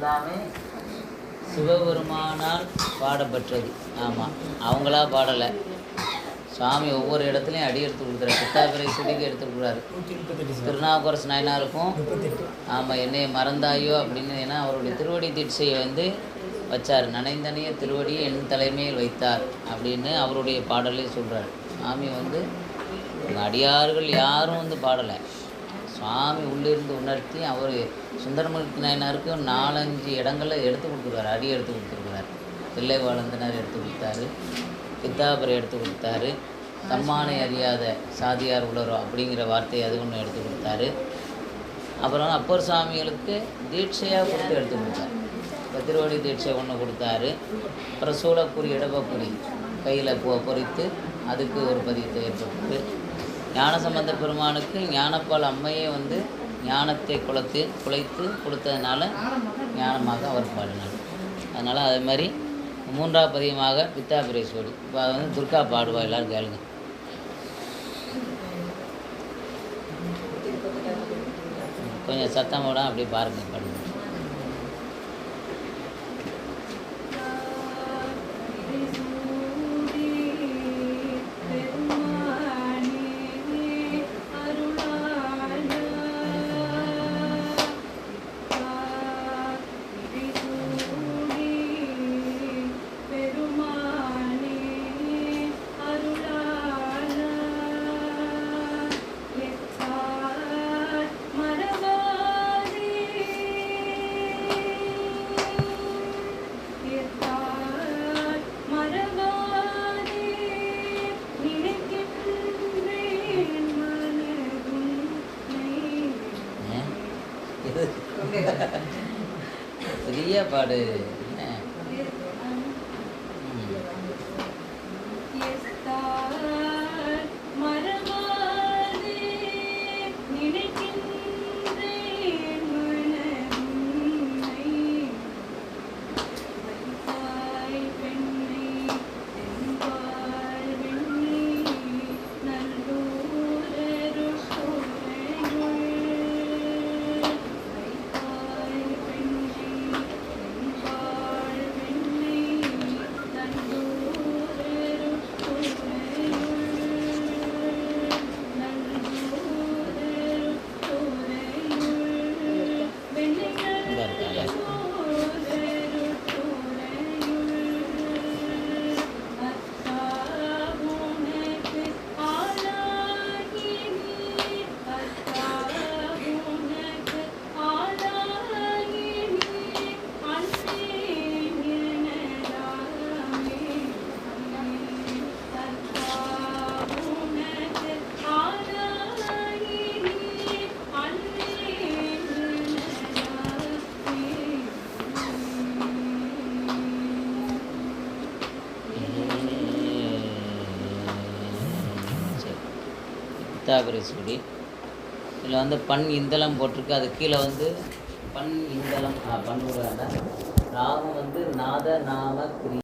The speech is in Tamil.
எல்லாமே சிவபெருமானால் பாடப்பெற்றது. ஆமாம் அவங்களா பாடலை. சுவாமி ஒவ்வொரு இடத்துலையும் அடி எடுத்து கொடுக்குறாரு. சித்தாபிரை சுடிக்கு எடுத்து கொடுக்குறாரு. திருநாவுக்கரசு நாயனாருக்கும் ஆமாம் என்னை மறந்தாயோ அப்படின்னு ஏன்னா அவருடைய திருவடி தீட்சையை வந்து வச்சார். நனைந்தனைய திருவடியை என் தலைமையில் வைத்தார் அப்படின்னு அவருடைய பாடலே சொல்கிறார் சுவாமி வந்து அடியார்கள் யாரும் வந்து பாடலை. சுவாமி உள்ளிருந்து உணர்த்தி அவர் சுந்தரமூர்த்தி நாயனாருக்கும் நாலஞ்சு இடங்களில் எடுத்து கொடுத்துருக்காரு அடி எடுத்து கொடுத்துருக்கிறார். தில்லை வாழந்தனர் எடுத்து கொடுத்தாரு. பித்தாபுரை எடுத்து கொடுத்தாரு. தம்மானை அறியாத சாதியார் உலரோ அப்படிங்கிற வார்த்தையை அது ஒன்று எடுத்து கொடுத்தாரு. அப்புறம் அப்பர் சாமிகளுக்கு தீட்சையாக கொடுத்து எடுத்து கொடுத்தாரு. இப்போ திருவடி தீட்சை ஒன்று கொடுத்தாரு. அப்புறம் சூளக்குறி இடபக்குறி கையில் பொறித்து அதுக்கு ஒரு பதியத்தை ஏற்பட்டு ஞானசம்பந்த பெருமானுக்கு ஞானப்பால் அம்மையே வந்து ஞானத்தை குலைத்து குலைத்து கொடுத்ததுனால ஞானமாக அவர் பாடினார். அதனால் அதே மாதிரி மூன்றாவது பதியமாக பித்தாபிரேஸ்வரி இப்போ அது வந்து துர்கா பாடுவா எல்லோரும் கேளுங்க. கொஞ்சம் சத்தம் விட அப்படியே பாருங்க. பெரிய பாடு. பித்தாபரேஸ்வரி இதில் வந்து பண் இந்தளம் போட்டிருக்கு. அது கீழே வந்து பண் இந்தளம் ஆ, ராகம் வந்து நாத நாம கிரி.